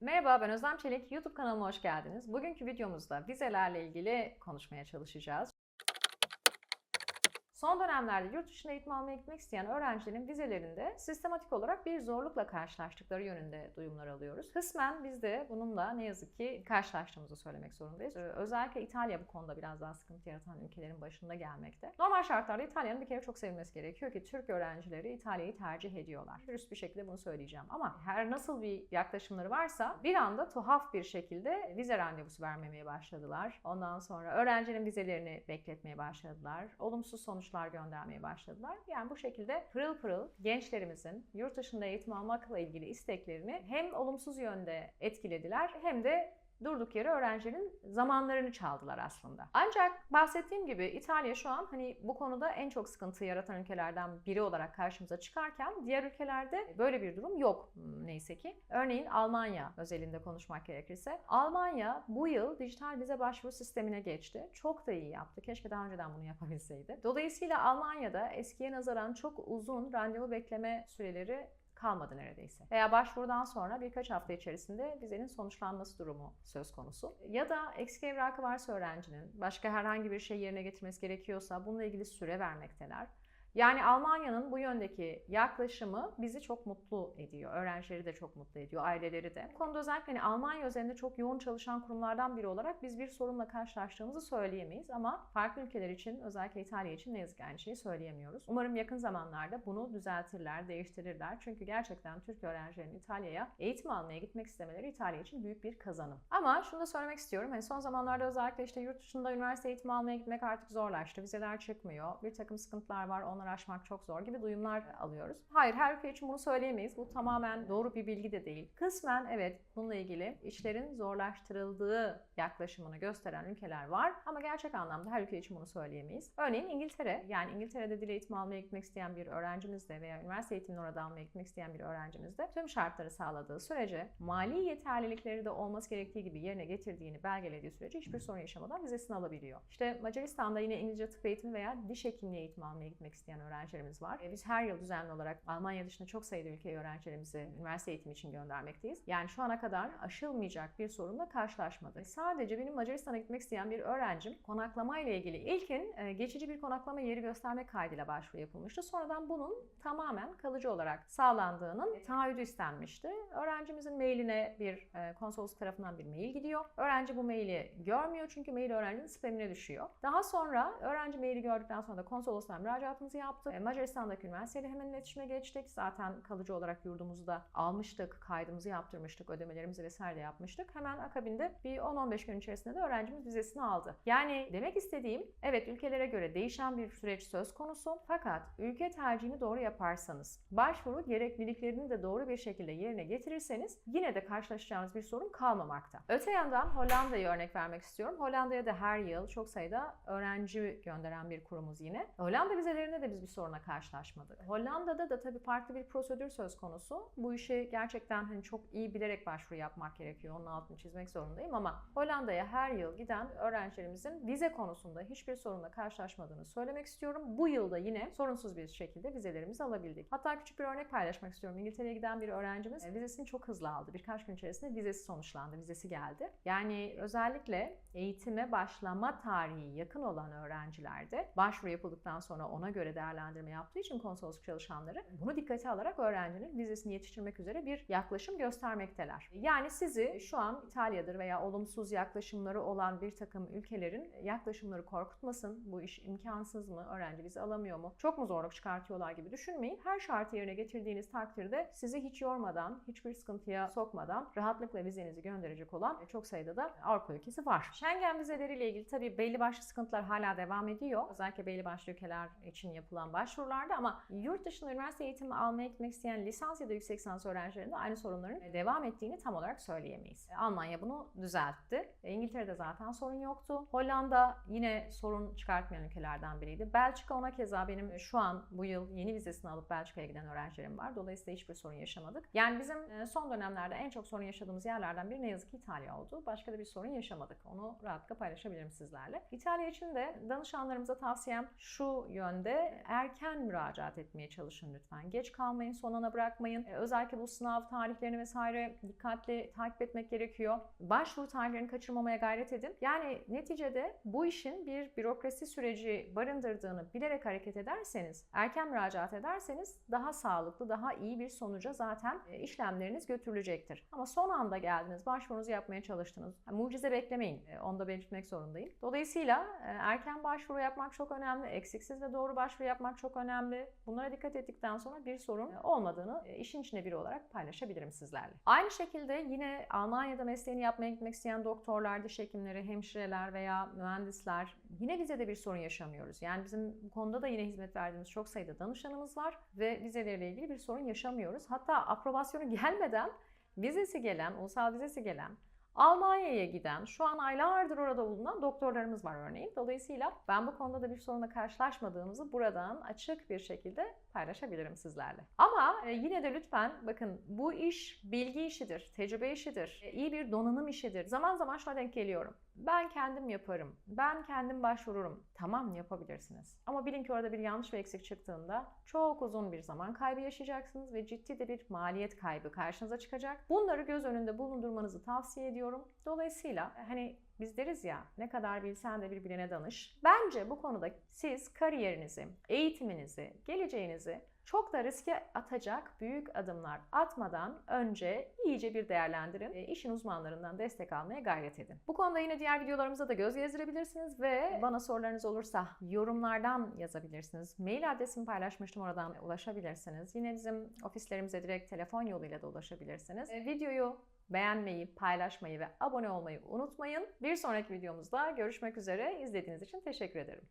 Merhaba ben Özlem Çelik. YouTube kanalıma hoş geldiniz. Bugünkü videomuzda vizelerle ilgili konuşmaya çalışacağız. Son dönemlerde yurt dışına eğitim almaya gitmek isteyen öğrencilerin vizelerinde sistematik olarak bir zorlukla karşılaştıkları yönünde duyumlar alıyoruz. Kısmen biz de bununla ne yazık ki karşılaştığımızı söylemek zorundayız. Ee, Özellikle İtalya bu konuda biraz daha sıkıntı yaratan ülkelerin başında gelmekte. Normal şartlarda İtalya'nın bir kere çok sevilmesi gerekiyor ki Türk öğrencileri İtalya'yı tercih ediyorlar. Dürüst bir şekilde bunu söyleyeceğim. Ama her nasıl bir yaklaşımları varsa bir anda tuhaf bir şekilde vize randevusu vermemeye başladılar. Ondan sonra öğrencinin vizelerini bekletmeye başladılar. Olumsuz sonuçlar göndermeye başladılar. Yani bu şekilde pırıl pırıl gençlerimizin yurt dışında eğitim almakla ilgili isteklerini hem olumsuz yönde etkilediler hem de durduk yere öğrencilerin zamanlarını çaldılar aslında. Ancak bahsettiğim gibi İtalya şu an hani bu konuda en çok sıkıntı yaratan ülkelerden biri olarak karşımıza çıkarken diğer ülkelerde böyle bir durum yok neyse ki. Örneğin Almanya özelinde konuşmak gerekirse. Almanya bu yıl dijital vize başvuru sistemine geçti. Çok da iyi yaptı. Keşke daha önceden bunu yapabilseydi. Dolayısıyla Almanya'da eskiye nazaran çok uzun randevu bekleme süreleri kalmadı neredeyse. Veya başvurudan sonra birkaç hafta içerisinde vizenin sonuçlanması durumu söz konusu. Ya da eksik evrakı varsa öğrencinin başka herhangi bir şey yerine getirmesi gerekiyorsa bununla ilgili süre vermekteler. Yani Almanya'nın bu yöndeki yaklaşımı bizi çok mutlu ediyor. Öğrencileri de çok mutlu ediyor, aileleri de. Bu konuda özellikle hani Almanya üzerinde çok yoğun çalışan kurumlardan biri olarak biz bir sorunla karşılaştığımızı söyleyemeyiz. Ama farklı ülkeler için, özellikle İtalya için ne yazık ki aynı şeyi söyleyemiyoruz. Umarım yakın zamanlarda bunu düzeltirler, değiştirirler. Çünkü gerçekten Türk öğrencilerin İtalya'ya eğitim almaya gitmek istemeleri İtalya için büyük bir kazanım. Ama şunu da söylemek istiyorum. Hani son zamanlarda özellikle işte yurt dışında üniversite eğitimi almaya gitmek artık zorlaştı. Vizeler çıkmıyor. Bir takım sıkıntılar var. Onları aşmak çok zor gibi duyumlar alıyoruz. Hayır her ülke için bunu söyleyemeyiz. Bu tamamen doğru bir bilgi de değil. Kısmen evet bununla ilgili işlerin zorlaştırıldığı yaklaşımını gösteren ülkeler var. Ama gerçek anlamda her ülke için bunu söyleyemeyiz. Örneğin İngiltere. Yani İngiltere'de dil eğitimi almaya gitmek isteyen bir öğrencimiz de veya üniversite eğitimini orada almaya gitmek isteyen bir öğrencimiz de tüm şartları sağladığı sürece mali yeterlilikleri de olması gerektiği gibi yerine getirdiğini belgelediği sürece hiçbir sorun yaşamadan vizesini alabiliyor. İşte Macaristan'da yine İngilizce tıp eğitimi veya diş hekimliği eğitimi almaya gitmek isteyen öğrencilerimiz var. E, Biz her yıl düzenli olarak Almanya dışında çok sayıda ülkeye öğrencilerimizi üniversite eğitimi için göndermekteyiz. Yani şu ana kadar aşılmayacak bir sorunla karşılaşmadık. Sadece benim Macaristan'a gitmek isteyen bir öğrencim konaklama ile ilgili ilkin e, geçici bir konaklama yeri göstermek kaydıyla başvuru yapılmıştı. Sonradan bunun tamamen kalıcı olarak sağlandığının taahhüdü istenmişti. Öğrencimizin mailine bir e, konsolosluk tarafından bir mail gidiyor. Öğrenci bu maili görmüyor çünkü mail öğrencinin spamine düşüyor. Daha sonra öğrenci maili gördükten sonra da konsolosluğa müracaatımızı yaptık. E, Macaristan'daki üniversiteyle hemen iletişime geçtik. Zaten kalıcı olarak yurdumuzu da almıştık, kaydımızı yaptırmıştık, ödemelerimizi vesaire de yapmıştık. Hemen akabinde bir 10-15 gün içerisinde de öğrencimiz vizesini aldı. Yani demek istediğim evet ülkelere göre değişen bir süreç söz konusu. Fakat ülke tercihini doğru yaparsanız, başvuru gerekliliklerini de doğru bir şekilde yerine getirirseniz yine de karşılaşacağınız bir sorun kalmamakta. Öte yandan Hollanda'yı örnek vermek istiyorum. Hollanda'ya da her yıl çok sayıda öğrenci gönderen bir kurumuz yine. Hollanda vizelerinde de biz bir soruna karşılaşmadık. Hollanda'da da tabii farklı bir prosedür söz konusu. Bu işi gerçekten hani çok iyi bilerek başvuru yapmak gerekiyor. Onun altını çizmek zorundayım ama Hollanda'ya her yıl giden öğrencilerimizin vize konusunda hiçbir sorunla karşılaşmadığını söylemek istiyorum. Bu yılda yine sorunsuz bir şekilde vizelerimizi alabildik. Hatta küçük bir örnek paylaşmak istiyorum. İngiltere'ye giden bir öğrencimiz e, vizesini çok hızlı aldı. Birkaç gün içerisinde vizesi sonuçlandı, vizesi geldi. Yani özellikle eğitime başlama tarihi yakın olan öğrencilerde başvuru yapıldıktan sonra ona göre değerlendirme yaptığı için konsolosluk çalışanları bunu dikkate alarak öğrencinin vizesini yetiştirmek üzere bir yaklaşım göstermekteler. Yani sizi şu an İtalya'dır veya olumsuz yaklaşımları olan bir takım ülkelerin yaklaşımları korkutmasın. Bu iş imkansız mı? Öğrenci vize alamıyor mu? Çok mu zorluk çıkartıyorlar gibi düşünmeyin. Her şartı yerine getirdiğiniz takdirde sizi hiç yormadan, hiçbir sıkıntıya sokmadan rahatlıkla vizenizi gönderecek olan çok sayıda da Avrupa ülkesi var. Schengen vizeleriyle ilgili tabii belli başlı sıkıntılar hala devam ediyor. Özellikle belli başlı ülkeler için yapılan başvurularda ama yurt dışında üniversite eğitimi almaya gitmek isteyen lisans ya da yüksek lisans öğrencilerinde aynı sorunların devam ettiğini tam olarak söyleyemeyiz. Almanya bunu düzeltti. E, İngiltere'de zaten sorun yoktu. Hollanda yine sorun çıkartmayan ülkelerden biriydi. Belçika ona keza benim şu an bu yıl yeni vizesini alıp Belçika'ya giden öğrencilerim var. Dolayısıyla hiçbir sorun yaşamadık. Yani bizim e, son dönemlerde en çok sorun yaşadığımız yerlerden biri ne yazık ki İtalya oldu. Başka da bir sorun yaşamadık. Onu rahatlıkla paylaşabilirim sizlerle. İtalya için de danışanlarımıza tavsiyem şu yönde erken müracaat etmeye çalışın lütfen. Geç kalmayın, son ana bırakmayın. Ee, Özellikle bu sınav tarihlerini vesaire dikkatli takip etmek gerekiyor. Başvuru tarihlerini kaçırmamaya gayret edin. Yani neticede bu işin bir bürokrasi süreci barındırdığını bilerek hareket ederseniz, erken müracaat ederseniz daha sağlıklı, daha iyi bir sonuca zaten e, işlemleriniz götürülecektir. Ama son anda geldiniz, başvurunuzu yapmaya çalıştınız. Yani mucize beklemeyin. E, Onu da belirtmek zorundayım. Dolayısıyla e, erken başvuru yapmak çok önemli. Eksiksiz ve doğru başvuru yapmak çok önemli. Bunlara dikkat ettikten sonra bir sorun e, olmadığını e, işin içine biri olarak paylaşabilirim sizlerle. Aynı şekilde yine Almanya'da mesleğini yapmaya gitmek isteyen doktorlar, diş hekimleri, hemşireler veya mühendisler yine vizede bir sorun yaşamıyoruz. Yani bizim bu konuda da yine hizmet verdiğimiz çok sayıda danışanımız var ve vizeleriyle ilgili bir sorun yaşamıyoruz. Hatta aprobasyonu gelmeden vizesi gelen, ulusal vizesi gelen Almanya'ya giden, şu an aylardır orada bulunan doktorlarımız var örneğin. Dolayısıyla ben bu konuda da bir sorunla karşılaşmadığımızı buradan açık bir şekilde paylaşabilirim sizlerle. Ama e, yine de lütfen bakın bu iş bilgi işidir, tecrübe işidir, e, iyi bir donanım işidir. Zaman zaman şuna denk geliyorum. Ben kendim yaparım, ben kendim başvururum. Tamam yapabilirsiniz. Ama bilin ki orada bir yanlış ve eksik çıktığında çok uzun bir zaman kaybı yaşayacaksınız ve ciddi de bir maliyet kaybı karşınıza çıkacak. Bunları göz önünde bulundurmanızı tavsiye ediyorum. Dolayısıyla hani biz deriz ya ne kadar bilsen de bir bilene danış. Bence bu konuda siz kariyerinizi, eğitiminizi, geleceğinizi çok da riske atacak büyük adımlar atmadan önce iyice bir değerlendirin. E, işin uzmanlarından destek almaya gayret edin. Bu konuda yine diğer videolarımıza da göz gezdirebilirsiniz ve bana sorularınız olursa yorumlardan yazabilirsiniz. Mail adresimi paylaşmıştım oradan ulaşabilirsiniz. Yine bizim ofislerimize direkt telefon yoluyla da ulaşabilirsiniz. E, videoyu beğenmeyi, paylaşmayı ve abone olmayı unutmayın. Bir sonraki videomuzda görüşmek üzere. İzlediğiniz için teşekkür ederim.